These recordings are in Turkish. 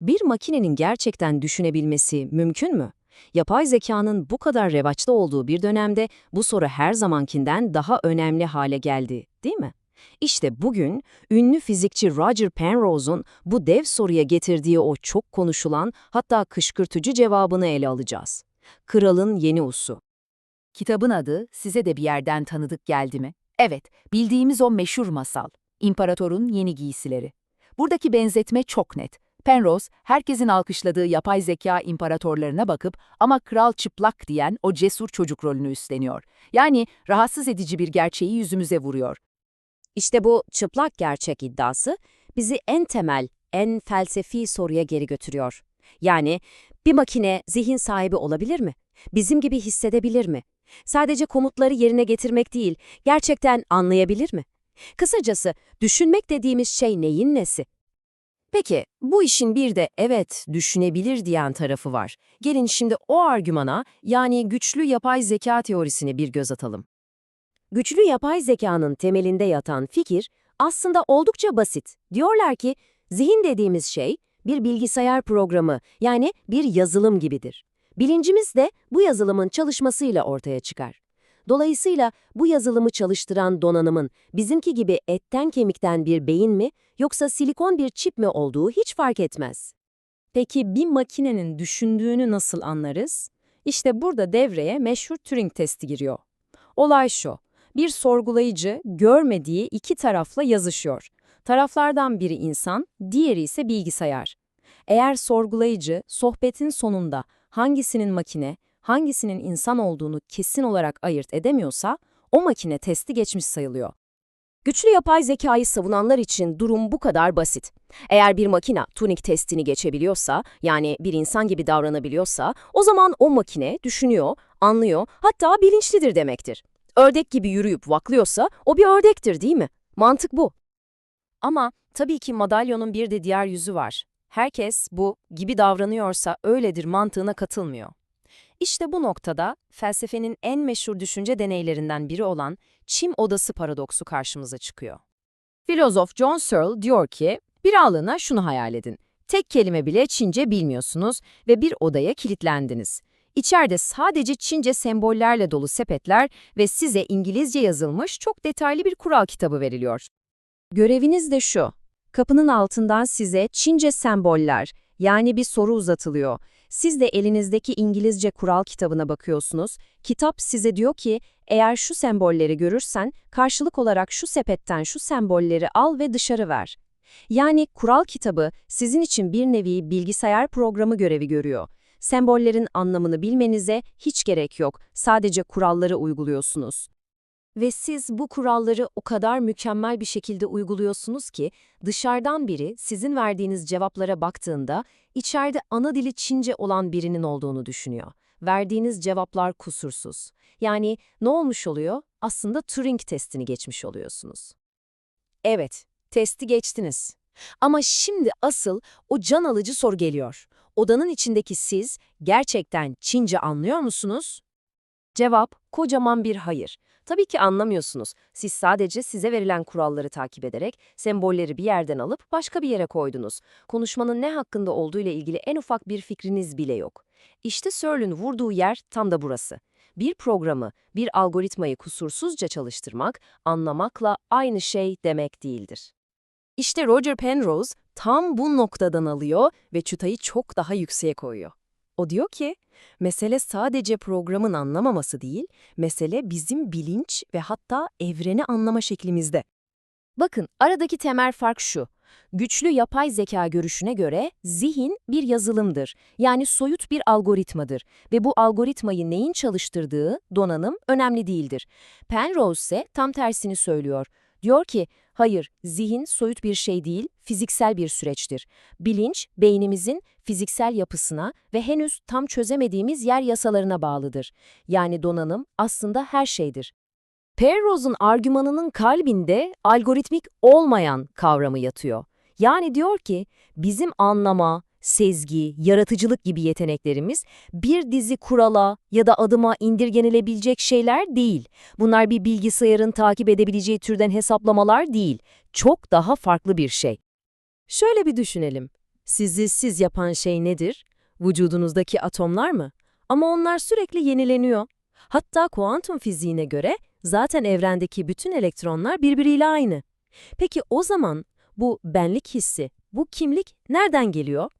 Bir makinenin gerçekten düşünebilmesi mümkün mü? Yapay zekanın bu kadar revaçta olduğu bir dönemde bu soru her zamankinden daha önemli hale geldi, değil mi? İşte bugün ünlü fizikçi Roger Penrose'un bu dev soruya getirdiği o çok konuşulan hatta kışkırtıcı cevabını ele alacağız. Kralın Yeni Usu. Kitabın adı size de bir yerden tanıdık geldi mi? Evet, bildiğimiz o meşhur masal. İmparatorun Yeni Giysileri. Buradaki benzetme çok net. Penrose, herkesin alkışladığı yapay zeka imparatorlarına bakıp ama kral çıplak diyen o cesur çocuk rolünü üstleniyor. Yani rahatsız edici bir gerçeği yüzümüze vuruyor. İşte bu çıplak gerçek iddiası bizi en temel, en felsefi soruya geri götürüyor. Yani bir makine zihin sahibi olabilir mi? Bizim gibi hissedebilir mi? Sadece komutları yerine getirmek değil, gerçekten anlayabilir mi? Kısacası düşünmek dediğimiz şey neyin nesi? Peki, bu işin bir de evet düşünebilir diyen tarafı var. Gelin şimdi o argümana yani güçlü yapay zeka teorisine bir göz atalım. Güçlü yapay zekanın temelinde yatan fikir aslında oldukça basit. Diyorlar ki zihin dediğimiz şey bir bilgisayar programı yani bir yazılım gibidir. Bilincimiz de bu yazılımın çalışmasıyla ortaya çıkar. Dolayısıyla bu yazılımı çalıştıran donanımın bizimki gibi etten kemikten bir beyin mi yoksa silikon bir çip mi olduğu hiç fark etmez. Peki bir makinenin düşündüğünü nasıl anlarız? İşte burada devreye meşhur Turing testi giriyor. Olay şu, bir sorgulayıcı görmediği iki tarafla yazışıyor. Taraflardan biri insan, diğeri ise bilgisayar. Eğer sorgulayıcı sohbetin sonunda hangisinin makine, hangisinin insan olduğunu kesin olarak ayırt edemiyorsa, o makine testi geçmiş sayılıyor. Güçlü yapay zekayı savunanlar için durum bu kadar basit. Eğer bir makine Turing testini geçebiliyorsa, yani bir insan gibi davranabiliyorsa, o zaman o makine düşünüyor, anlıyor, hatta bilinçlidir demektir. Ördek gibi yürüyüp vaklıyorsa o bir ördektir değil mi? Mantık bu. Ama tabii ki madalyonun bir de diğer yüzü var. Herkes bu gibi davranıyorsa öyledir mantığına katılmıyor. İşte bu noktada felsefenin en meşhur düşünce deneylerinden biri olan çim odası paradoksu karşımıza çıkıyor. Filozof John Searle diyor ki, bir anlığına şunu hayal edin. Tek kelime bile Çince bilmiyorsunuz ve bir odaya kilitlendiniz. İçeride sadece Çince sembollerle dolu sepetler ve size İngilizce yazılmış çok detaylı bir kural kitabı veriliyor. Göreviniz de şu, kapının altından size Çince semboller, yani bir soru uzatılıyor. Siz de elinizdeki İngilizce kural kitabına bakıyorsunuz. Kitap size diyor ki, eğer şu sembolleri görürsen, karşılık olarak şu sepetten şu sembolleri al ve dışarı ver. Yani kural kitabı sizin için bir nevi bilgisayar programı görevi görüyor. Sembollerin anlamını bilmenize hiç gerek yok, sadece kuralları uyguluyorsunuz. Ve siz bu kuralları o kadar mükemmel bir şekilde uyguluyorsunuz ki dışarıdan biri sizin verdiğiniz cevaplara baktığında içeride ana dili Çince olan birinin olduğunu düşünüyor. Verdiğiniz cevaplar kusursuz. Yani ne olmuş oluyor? Aslında Turing testini geçmiş oluyorsunuz. Evet, testi geçtiniz. Ama şimdi asıl o can alıcı soru geliyor. Odanın içindeki siz gerçekten Çince anlıyor musunuz? Cevap kocaman bir hayır. Tabii ki anlamıyorsunuz. Siz sadece size verilen kuralları takip ederek sembolleri bir yerden alıp başka bir yere koydunuz. Konuşmanın ne hakkında olduğu ile ilgili en ufak bir fikriniz bile yok. İşte Searle'ün vurduğu yer tam da burası. Bir programı, bir algoritmayı kusursuzca çalıştırmak, anlamakla aynı şey demek değildir. İşte Roger Penrose tam bu noktadan alıyor ve çıtayı çok daha yükseğe koyuyor. O diyor ki, mesele sadece programın anlamaması değil, mesele bizim bilinç ve hatta evreni anlama şeklimizde. Bakın, aradaki temel fark şu. Güçlü yapay zeka görüşüne göre zihin bir yazılımdır. Yani soyut bir algoritmadır ve bu algoritmayı neyin çalıştırdığı, donanım önemli değildir. Penrose ise tam tersini söylüyor. Diyor ki, hayır, zihin soyut bir şey değil, fiziksel bir süreçtir. Bilinç, beynimizin fiziksel yapısına ve henüz tam çözemediğimiz yer yasalarına bağlıdır. Yani donanım aslında her şeydir. Penrose'un argümanının kalbinde algoritmik olmayan kavramı yatıyor. Yani diyor ki, bizim anlama, sezgi, yaratıcılık gibi yeteneklerimiz bir dizi kurala ya da adıma indirgenilebilecek şeyler değil. Bunlar bir bilgisayarın takip edebileceği türden hesaplamalar değil. Çok daha farklı bir şey. Şöyle bir düşünelim. Sizi siz yapan şey nedir? Vücudunuzdaki atomlar mı? Ama onlar sürekli yenileniyor. Hatta kuantum fiziğine göre zaten evrendeki bütün elektronlar birbiriyle aynı. Peki o zaman bu benlik hissi, bu kimlik nereden geliyor?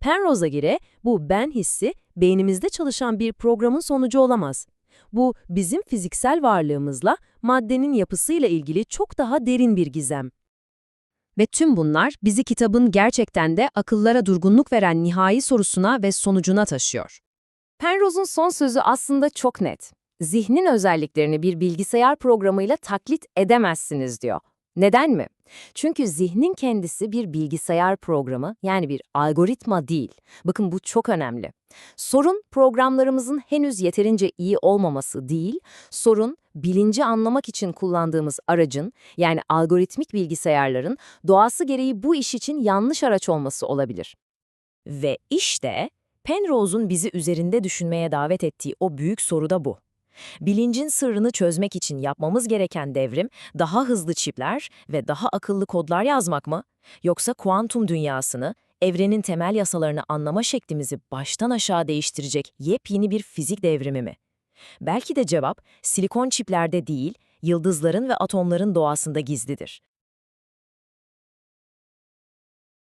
Penrose'a göre bu ben hissi beynimizde çalışan bir programın sonucu olamaz. Bu bizim fiziksel varlığımızla maddenin yapısıyla ilgili çok daha derin bir gizem. Ve tüm bunlar bizi kitabın gerçekten de akıllara durgunluk veren nihai sorusuna ve sonucuna taşıyor. Penrose'un son sözü aslında çok net. Zihnin özelliklerini bir bilgisayar programıyla taklit edemezsiniz diyor. Neden mi? Çünkü zihnin kendisi bir bilgisayar programı, yani bir algoritma değil. Bakın bu çok önemli. Sorun programlarımızın henüz yeterince iyi olmaması değil, sorun bilinci anlamak için kullandığımız aracın, yani algoritmik bilgisayarların doğası gereği bu iş için yanlış araç olması olabilir. Ve işte Penrose'un bizi üzerinde düşünmeye davet ettiği o büyük soru da bu. Bilincin sırrını çözmek için yapmamız gereken devrim, daha hızlı çipler ve daha akıllı kodlar yazmak mı? Yoksa kuantum dünyasını, evrenin temel yasalarını anlama şeklimizi baştan aşağı değiştirecek yepyeni bir fizik devrimi mi? Belki de cevap silikon çiplerde değil, yıldızların ve atomların doğasında gizlidir.